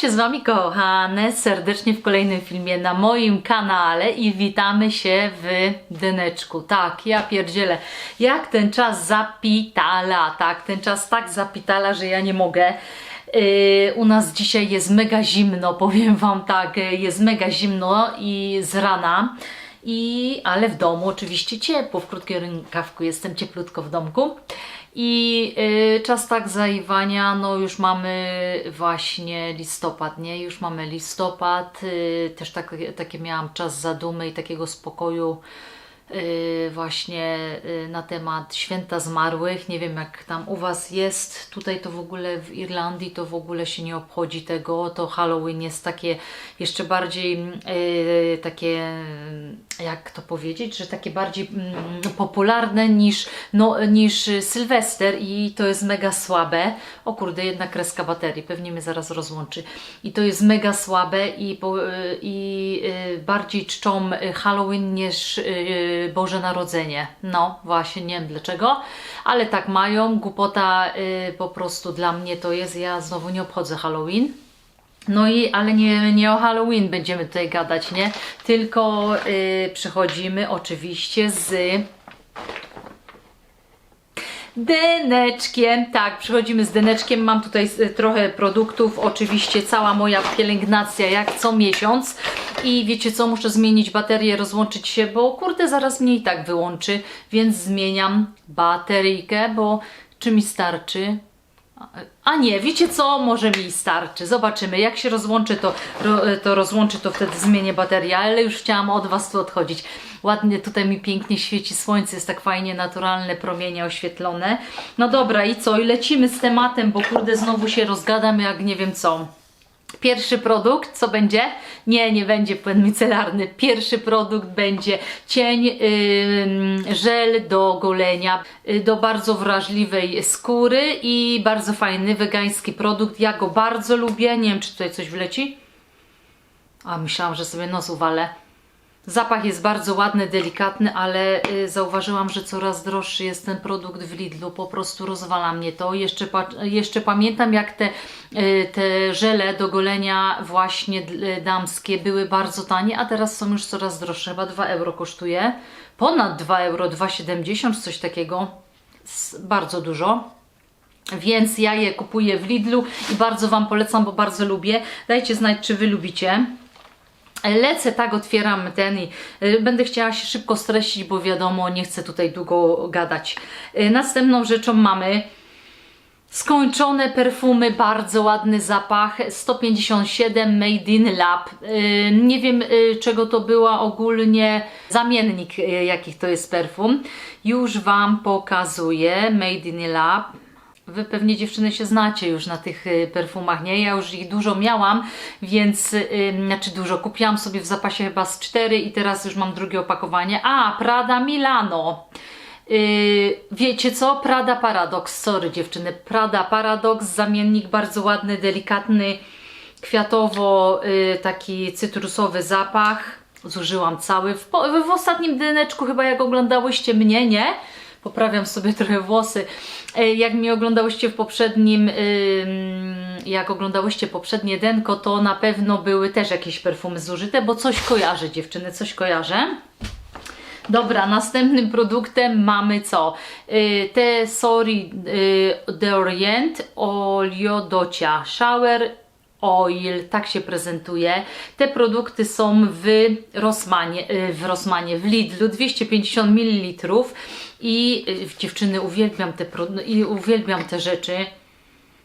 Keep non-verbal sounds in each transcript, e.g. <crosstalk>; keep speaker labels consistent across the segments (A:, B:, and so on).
A: Się z Wami kochane serdecznie w kolejnym filmie na moim kanale i witamy się w dyneczku. Tak, ja pierdzielę, jak ten czas zapitala, tak, ten czas tak zapitala, że ja nie mogę. Yy, u nas dzisiaj jest mega zimno, <laughs> powiem Wam tak, yy, jest mega zimno i z rana. I, ale w domu oczywiście ciepło, w krótkiej rękawku jestem cieplutko w domku. I y, czas tak zaiwania, no już mamy właśnie listopad, nie? Już mamy listopad, y, też tak, takie miałam czas zadumy i takiego spokoju y, właśnie y, na temat święta zmarłych. Nie wiem jak tam u Was jest, tutaj to w ogóle w Irlandii to w ogóle się nie obchodzi tego, to Halloween jest takie jeszcze bardziej y, takie, jak to powiedzieć, że takie bardziej mm, popularne niż, no, niż Sylwester i to jest mega słabe. O kurde, jedna kreska baterii, pewnie mnie zaraz rozłączy. I to jest mega słabe i, y, i y, bardziej czczą y, Halloween niż Boże Narodzenie. No właśnie, nie wiem dlaczego, ale tak mają. Głupota po prostu dla mnie to jest, ja znowu nie obchodzę Halloween. No i, ale nie, nie o Halloween będziemy tutaj gadać, nie? Tylko y, przechodzimy oczywiście z Dyneczkiem, tak, przychodzimy z dyneczkiem. Mam tutaj y, trochę produktów, oczywiście cała moja pielęgnacja jak co miesiąc. I wiecie co, muszę zmienić baterię, rozłączyć się, bo kurde, zaraz mnie i tak wyłączy, więc zmieniam bateryjkę, bo czy mi starczy? A nie, wiecie co? Może mi starczy. Zobaczymy. Jak się rozłączy, to, to rozłączy, to wtedy zmienię baterię, ale już chciałam od Was tu odchodzić. Ładnie tutaj mi pięknie świeci słońce, jest tak fajnie naturalne promienie oświetlone. No dobra, i co? I lecimy z tematem, bo kurde, znowu się rozgadam jak nie wiem co. Pierwszy produkt, co będzie? Nie, nie będzie płyn micelarny. Pierwszy produkt będzie cień, yy, żel do golenia, yy, do bardzo wrażliwej skóry i bardzo fajny wegański produkt. Ja go bardzo lubię. Nie wiem, czy tutaj coś wleci. A, myślałam, że sobie nos uwalę. Zapach jest bardzo ładny, delikatny, ale y, zauważyłam, że coraz droższy jest ten produkt w Lidlu. Po prostu rozwala mnie to. Jeszcze, jeszcze pamiętam, jak te, y, te żele do golenia właśnie y, damskie były bardzo tanie, a teraz są już coraz droższe. Chyba 2 euro kosztuje. Ponad 2 euro, 2,70 coś takiego. Bardzo dużo. Więc ja je kupuję w Lidlu i bardzo Wam polecam, bo bardzo lubię. Dajcie znać, czy Wy lubicie. Lecę, tak, otwieram ten i y, będę chciała się szybko streścić, bo wiadomo, nie chcę tutaj długo gadać. Y, Następną rzeczą mamy skończone perfumy, bardzo ładny zapach, 157 Made in Lab. Y, Nie wiem czego to była ogólnie zamiennik, jakich to jest perfum. Już Wam pokazuję Made in Lab. Wy pewnie dziewczyny się znacie już na tych y, perfumach, nie? Ja już ich dużo miałam, więc, y, znaczy dużo, kupiłam sobie w zapasie chyba z cztery i teraz już mam drugie opakowanie. A, Prada Milano. Yy, wiecie co? Prada Paradox, sorry dziewczyny, Prada Paradox, zamiennik bardzo ładny, delikatny, kwiatowo, yy, taki cytrusowy zapach. Zużyłam cały w, w ostatnim dyneczku, chyba jak oglądałyście mnie, nie? Poprawiam sobie trochę włosy. E, Jak mnie oglądałyście w poprzednim, jak oglądałyście poprzednie denko, to na pewno były też jakieś perfumy zużyte, bo coś kojarzę dziewczyny, coś kojarzę. Dobra, następnym produktem mamy co? Y, Te Sori y, The Orient Olio Docia Shower Oil, tak się prezentuje. Te produkty są w Rossmanie, y, w Rossmanie, w Lidlu 250 ml i y, dziewczyny uwielbiam te, pro- i uwielbiam te rzeczy.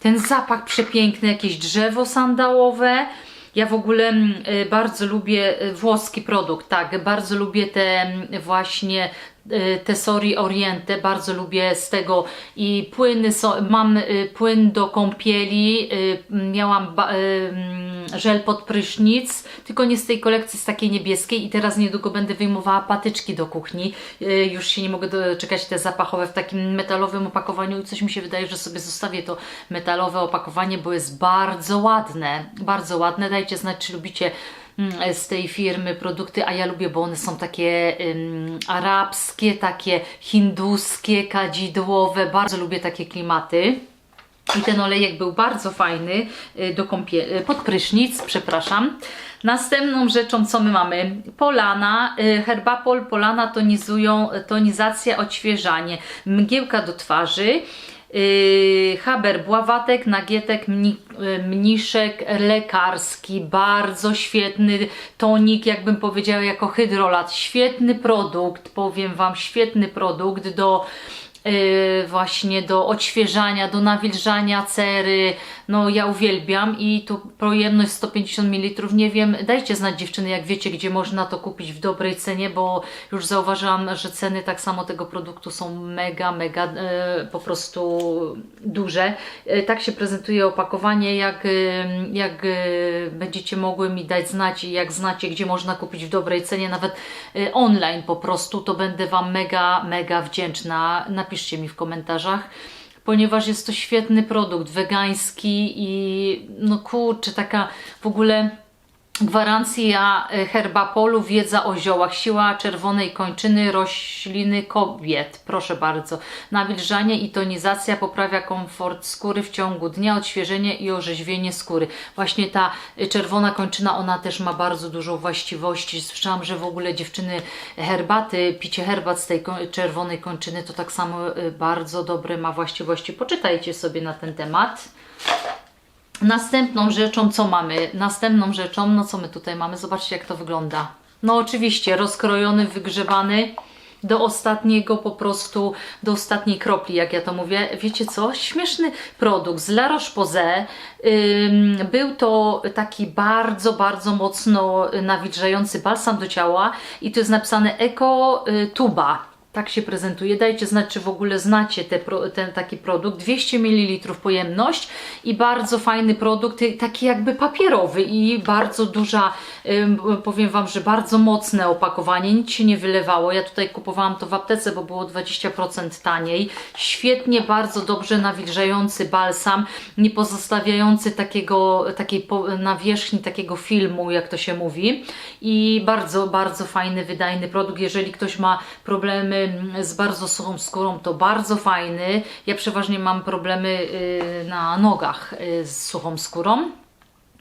A: Ten zapach przepiękny, jakieś drzewo sandałowe. Ja w ogóle mm, y, bardzo lubię włoski produkt, tak, bardzo lubię te mm, właśnie y, te Sori Oriente, bardzo lubię z tego i płyny są, mam y, płyn do kąpieli, y, miałam mm, żel pod prysznic, tylko nie z tej kolekcji, z takiej niebieskiej i teraz niedługo będę wyjmowała patyczki do kuchni, już się nie mogę doczekać te zapachowe w takim metalowym opakowaniu i coś mi się wydaje, że sobie zostawię to metalowe opakowanie, bo jest bardzo ładne, bardzo ładne, dajcie znać, czy lubicie z tej firmy produkty, a ja lubię, bo one są takie arabskie, takie hinduskie, kadzidłowe, bardzo lubię takie klimaty. I ten olejek był bardzo fajny y, do kąpie- y, pod prysznic, przepraszam. Następną rzeczą, co my mamy? Polana, y, Herbapol, Polana tonizują, tonizacja, odświeżanie, mgiełka do twarzy, Haber, bławatek, nagietek, mni, y, mniszek lekarski, bardzo świetny tonik, jakbym powiedziała, jako hydrolat, świetny produkt, powiem Wam, świetny produkt do yy, właśnie do odświeżania, do nawilżania cery. No ja uwielbiam i tu pojemność 150 ml. Nie wiem, dajcie znać dziewczyny, jak wiecie, gdzie można to kupić w dobrej cenie, bo już zauważyłam, że ceny tak samo tego produktu są mega, mega e, po prostu duże. E, tak się prezentuje opakowanie, jak, jak będziecie mogły mi dać znać i jak znacie, gdzie można kupić w dobrej cenie, nawet online po prostu, to będę Wam mega, mega wdzięczna. Napiszcie mi w komentarzach ponieważ jest to świetny produkt, wegański i no kurczę, taka w ogóle gwarancja e, herbapolu, wiedza o ziołach, siła czerwonej kończyny rośliny kobiet. Proszę bardzo. Nawilżanie i tonizacja poprawia komfort skóry w ciągu dnia, odświeżenie i orzeźwienie skóry. Właśnie ta e, czerwona kończyna, ona też ma bardzo dużo właściwości. Słyszałam, że w ogóle dziewczyny herbaty, picie herbat z tej czerwonej kończyny to tak samo e, bardzo dobre ma właściwości. Poczytajcie sobie na ten temat. Następną rzeczą, co mamy? Następną rzeczą, no co my tutaj mamy? Zobaczcie, jak to wygląda. No oczywiście, rozkrojony, wygrzebany do ostatniego po prostu, do ostatniej kropli, jak ja to mówię. Wiecie co? Śmieszny produkt z La Roche-Posay. Był to taki bardzo, bardzo mocno nawilżający balsam do ciała i tu jest napisane Eco y, Tuba. Tak się prezentuje. Dajcie znać, czy w ogóle znacie te, ten taki produkt. 200 ml pojemność i bardzo fajny produkt, y, taki jakby papierowy i bardzo duża, powiem Wam, że bardzo mocne opakowanie, nic się nie wylewało. Ja tutaj kupowałam to w aptece, bo było 20% taniej. Świetnie, bardzo dobrze nawilżający balsam, nie pozostawiający takiego, takiej nawierzchni, takiego filmu, jak to się mówi. I bardzo, bardzo fajny, wydajny produkt. Jeżeli ktoś ma problemy z bardzo suchą skórą, to bardzo fajny. Ja przeważnie mam problemy y, na nogach y, z suchą skórą.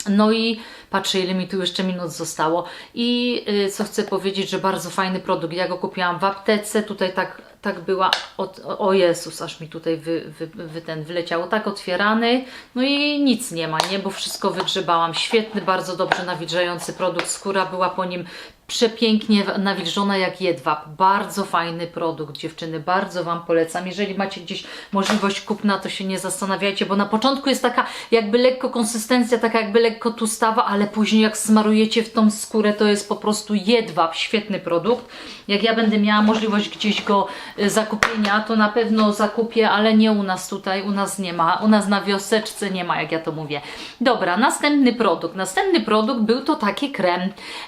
A: No i patrzę, ile mi tu jeszcze minut zostało. I y, co chcę powiedzieć, że bardzo fajny produkt. Ja go kupiłam w aptece. Tutaj tak, tak była. Od, o Jezus, aż mi tutaj wy, wy, wy ten wyleciało. Tak otwierany. No i nic nie ma, nie? Bo wszystko wygrzebałam. Świetny, bardzo dobrze nawilżający produkt. Skóra była po nim przepięknie nawilżona jak jedwab. Bardzo fajny produkt, dziewczyny. Bardzo Wam polecam. Jeżeli macie gdzieś możliwość kupna, to się nie zastanawiajcie, bo na początku jest taka jakby lekko konsystencja, taka jakby lekko tustawa, ale później jak smarujecie w tą skórę, to jest po prostu jedwab. Świetny produkt. Jak ja będę miała możliwość gdzieś go zakupienia, to na pewno zakupię, ale nie u nas tutaj, u nas nie ma. U nas na wioseczce nie ma, jak ja to mówię. Dobra, następny produkt. Następny produkt był to taki krem.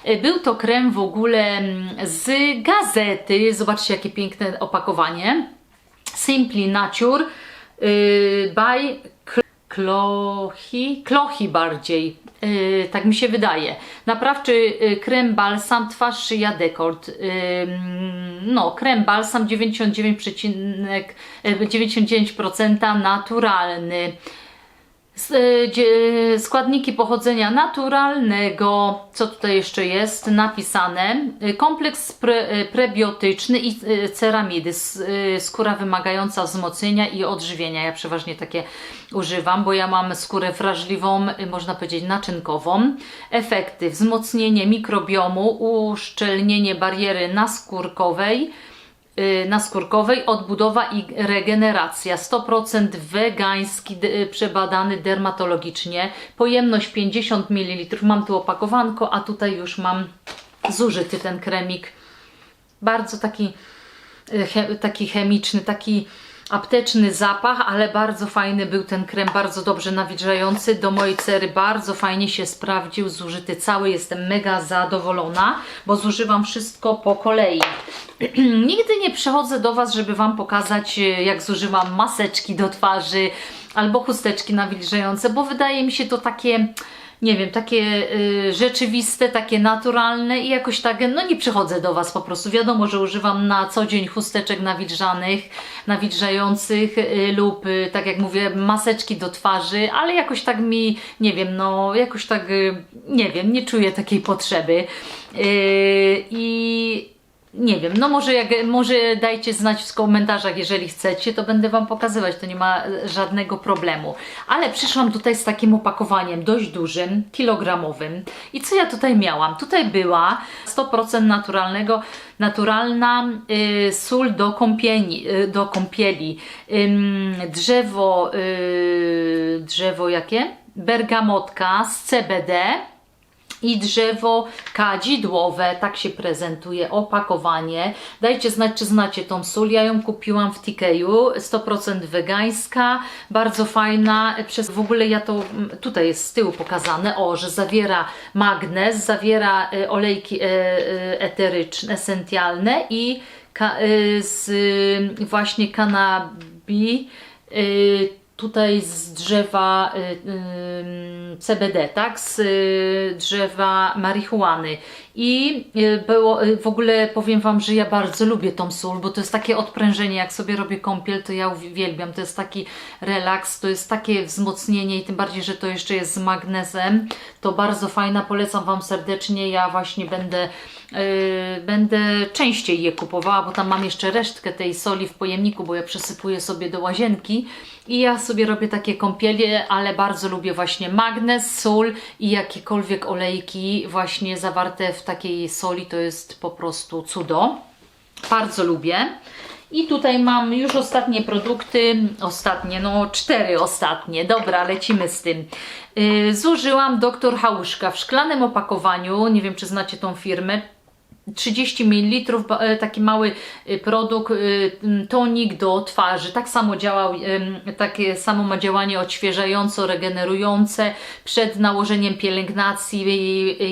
A: Y, Był to krem w ogóle mm, z gazety. Zobaczcie, jakie piękne opakowanie. Simply Nature y, by Klochi, Klochi bardziej, y, tak mi się wydaje. Naprawczy y, krem balsam, twarz, szyja, dekolt. Y, no, krem balsam 99,99% 99% naturalny. Składniki pochodzenia naturalnego. Co tutaj jeszcze jest napisane? Kompleks pre, prebiotyczny i y, ceramidy. Y, Skóra wymagająca wzmocnienia i odżywienia. Ja przeważnie takie używam, bo ja mam skórę wrażliwą, y, można powiedzieć naczynkową. Efekty: wzmocnienie mikrobiomu, uszczelnienie bariery naskórkowej naskórkowej, odbudowa i regeneracja. 100% wegański, y, przebadany dermatologicznie. Pojemność 50 ml. Mam tu opakowanko, a tutaj już mam zużyty ten kremik. Bardzo taki, y, che, taki chemiczny, taki apteczny zapach, ale bardzo fajny był ten krem, bardzo dobrze nawilżający. Do mojej cery bardzo fajnie się sprawdził, zużyty cały. Jestem mega zadowolona, bo zużywam wszystko po kolei. <clears throat> Nigdy nie przychodzę do Was, żeby Wam pokazać, e, jak zużywam maseczki do twarzy albo chusteczki nawilżające, bo wydaje mi się to takie nie wiem, takie y, rzeczywiste, takie naturalne i jakoś tak, no nie przychodzę do Was po prostu. Wiadomo, że używam na co dzień chusteczek nawilżanych, nawilżających y, lub, y, tak jak mówię, maseczki do twarzy, ale jakoś tak mi, nie wiem, no jakoś tak, y, nie wiem, nie czuję takiej potrzeby. Y, I nie wiem, no może, jak, może dajcie znać w komentarzach, jeżeli chcecie, to będę Wam pokazywać, to nie ma żadnego problemu. Ale przyszłam tutaj z takim opakowaniem dość dużym, kilogramowym. I co ja tutaj miałam? Tutaj była 100% naturalnego, naturalna y, sól do kąpieli, y, do kąpieli. Ym, drzewo, y, drzewo jakie? Bergamotka z CBD i drzewo kadzidłowe, tak się prezentuje opakowanie. Dajcie znać, czy znacie tą sól. Ja ją kupiłam w Tikeju, 100% wegańska, bardzo fajna. Przez w ogóle ja to mm, tutaj jest z tyłu pokazane, o, że zawiera magnez, zawiera e, olejki e, e, eteryczne, esencjalne i ka, z y, właśnie kanabi. Tutaj z drzewa y, y, CBD, tak? Z y, drzewa marihuany. I było, w ogóle powiem Wam, że ja bardzo lubię tą sól, bo to jest takie odprężenie, jak sobie robię kąpiel, to ja uwielbiam, to jest taki relaks, to jest takie wzmocnienie i tym bardziej, że to jeszcze jest z magnezem, to bardzo fajna, polecam Wam serdecznie, ja właśnie będę Yy, będę częściej je kupowała, bo tam mam jeszcze resztkę tej soli w pojemniku, bo ja przesypuję sobie do łazienki i ja sobie robię takie kąpielie, ale bardzo lubię właśnie magnez, sól i jakiekolwiek olejki właśnie zawarte w takiej soli, to jest po prostu cudo. Bardzo lubię. I tutaj mam już ostatnie produkty, ostatnie, no cztery ostatnie, dobra, lecimy z tym. Yy, zużyłam Dr. Hałuszka w szklanym opakowaniu, nie wiem czy znacie tą firmę, 30 ml, e, taki mały e, produkt, e, tonik do twarzy. Tak samo działał, takie samo ma działanie odświeżająco, regenerujące przed nałożeniem pielęgnacji.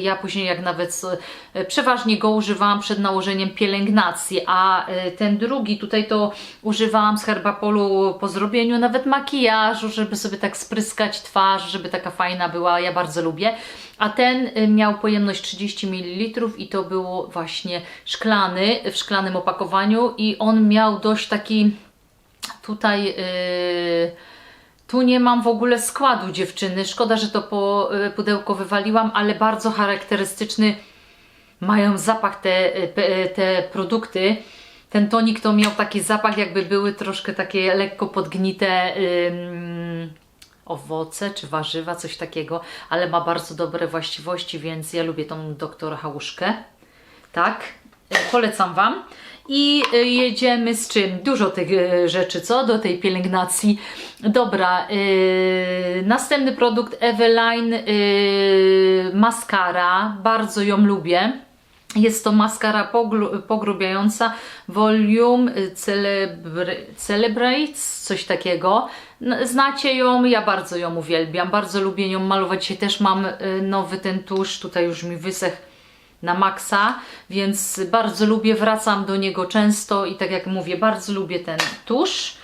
A: Ja później jak nawet przeważnie go używałam przed nałożeniem pielęgnacji, a ten drugi tutaj to używałam z herbapolu po zrobieniu nawet makijażu, żeby sobie tak spryskać twarz, żeby taka fajna była. Ja bardzo lubię. A ten y, miał pojemność 30 ml i to było właśnie szklany, w szklanym opakowaniu i on miał dość taki tutaj yy, tu nie mam w ogóle składu dziewczyny. Szkoda, że to po, y, pudełko wywaliłam, ale bardzo charakterystyczny mają zapach te, y, te produkty. Ten tonik to miał taki zapach, jakby były troszkę takie lekko podgnite ym, owoce czy warzywa, coś takiego, ale ma bardzo dobre właściwości, więc ja lubię tą doktora Hałuszkę. Tak, y, polecam Wam. I y, jedziemy z czym? Dużo tych y, rzeczy, co? Do tej pielęgnacji. Dobra, y, następny produkt Eveline y, maskara. Bardzo ją lubię. Jest to maskara pogrubiająca Volume Celebra- Celebrates, coś takiego. Znacie ją, ja bardzo ją uwielbiam, bardzo lubię ją malować. Dzisiaj też mam y, nowy ten tusz, tutaj już mi wysechł na maksa, więc bardzo lubię, wracam do niego często i tak jak mówię, bardzo lubię ten tusz.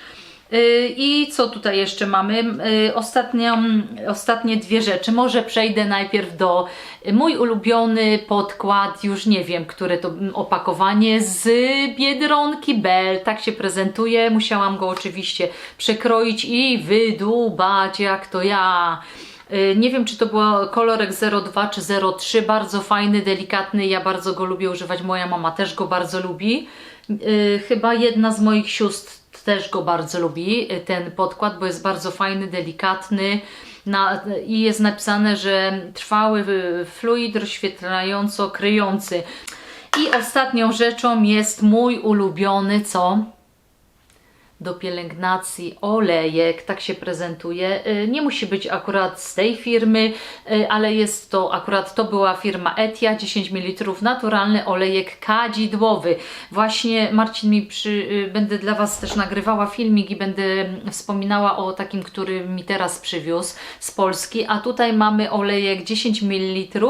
A: Yy, I co tutaj jeszcze mamy? Yy, Ostatnią, ostatnie dwie rzeczy. Może przejdę najpierw do y, mój ulubiony podkład, już nie wiem, które to mm, opakowanie z Biedronki Bell. Tak się prezentuje. Musiałam go oczywiście przekroić i wydłubać, jak to ja. Y, Nie wiem, czy to był kolorek 02 czy 03, bardzo fajny, delikatny, ja bardzo go lubię używać, moja mama też go bardzo lubi. Y, Chyba jedna z moich sióstr też go bardzo lubi, y, ten podkład, bo jest bardzo fajny, delikatny na, i jest napisane, że trwały y, fluid rozświetlająco kryjący. I ostatnią rzeczą jest mój ulubiony, co? Do pielęgnacji olejek, tak się prezentuje. Y, Nie musi być akurat z tej firmy, y, ale jest to akurat to była firma Etia, 10 ml naturalny olejek kadzidłowy. Właśnie Marcin mi przy, y, będę dla Was też nagrywała filmik i będę wspominała o takim, który mi teraz przywiózł z Polski, a tutaj mamy olejek 10 ml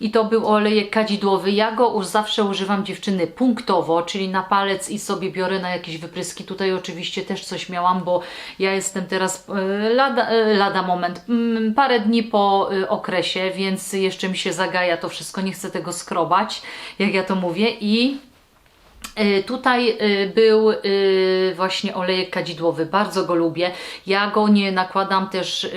A: i to był olejek kadzidłowy. Ja go zawsze używam dziewczyny punktowo, czyli na palec i sobie biorę na jakieś wypryski. Tutaj oczywiście żebyście też coś miałam, bo ja jestem teraz e, lada, e, lada moment, mm, parę dni po e, okresie, więc jeszcze mi się zagaja to wszystko, nie chcę tego skrobać, jak ja to mówię i Tutaj y, był y, właśnie olejek kadzidłowy, bardzo go lubię. Ja go nie nakładam też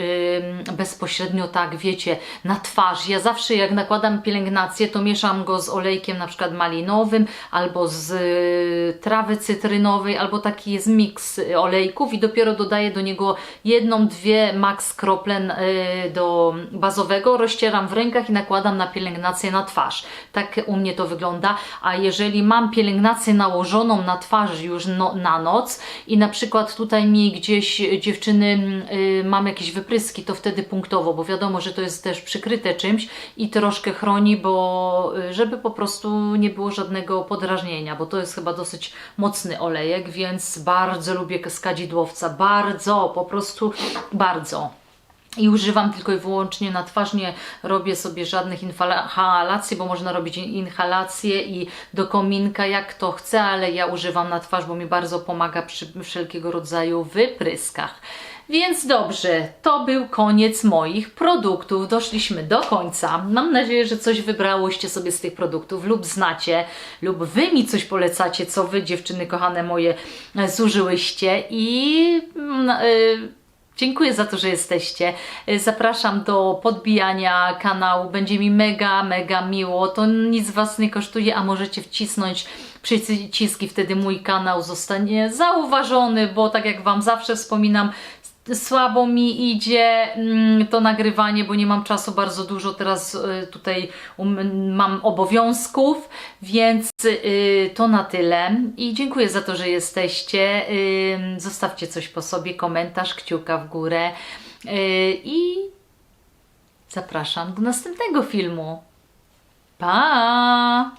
A: bezpośrednio tak, wiecie, na twarz. Ja zawsze jak nakładam pielęgnację, to mieszam go z olejkiem na przykład malinowym albo z trawy cytrynowej, albo taki jest miks olejków i dopiero dodaję do niego jedną, dwie max krople y, do bazowego, rozcieram w rękach i nakładam na pielęgnację na twarz. Tak u mnie to wygląda, a jeżeli mam pielęgnację nałożoną na twarz już no, na noc i na przykład tutaj mi gdzieś dziewczyny y, mam jakieś wypryski, to wtedy punktowo, bo wiadomo, że to jest też przykryte czymś i troszkę chroni, bo y, żeby po prostu nie było żadnego podrażnienia, bo to jest chyba dosyć mocny olejek, więc bardzo lubię skadzidłowca, bardzo, po prostu bardzo i używam tylko i wyłącznie na twarz, nie robię sobie żadnych inhalacji, bo można robić in- inhalacje i do kominka jak to chcę, ale ja używam na twarz, bo mi bardzo pomaga przy wszelkiego rodzaju wypryskach. Więc dobrze, to był koniec moich produktów. Doszliśmy do końca. Mam nadzieję, że coś wybrałyście sobie z tych produktów lub znacie, lub wy mi coś polecacie, co wy dziewczyny kochane moje zużyłyście i mm, y, Dziękuję za to, że jesteście. Y, Zapraszam do podbijania kanału. Będzie mi mega, mega miło. To nic Was nie kosztuje, a możecie wcisnąć przyciski, wtedy mój kanał zostanie zauważony, bo tak jak Wam zawsze wspominam, słabo mi idzie mm, to nagrywanie, bo nie mam czasu bardzo dużo. Teraz y, tutaj um, mam obowiązków, więc y, to na tyle. I dziękuję za to, że jesteście. Y, Zostawcie coś po sobie, komentarz, kciuka w górę. I zapraszam do następnego filmu. Pa!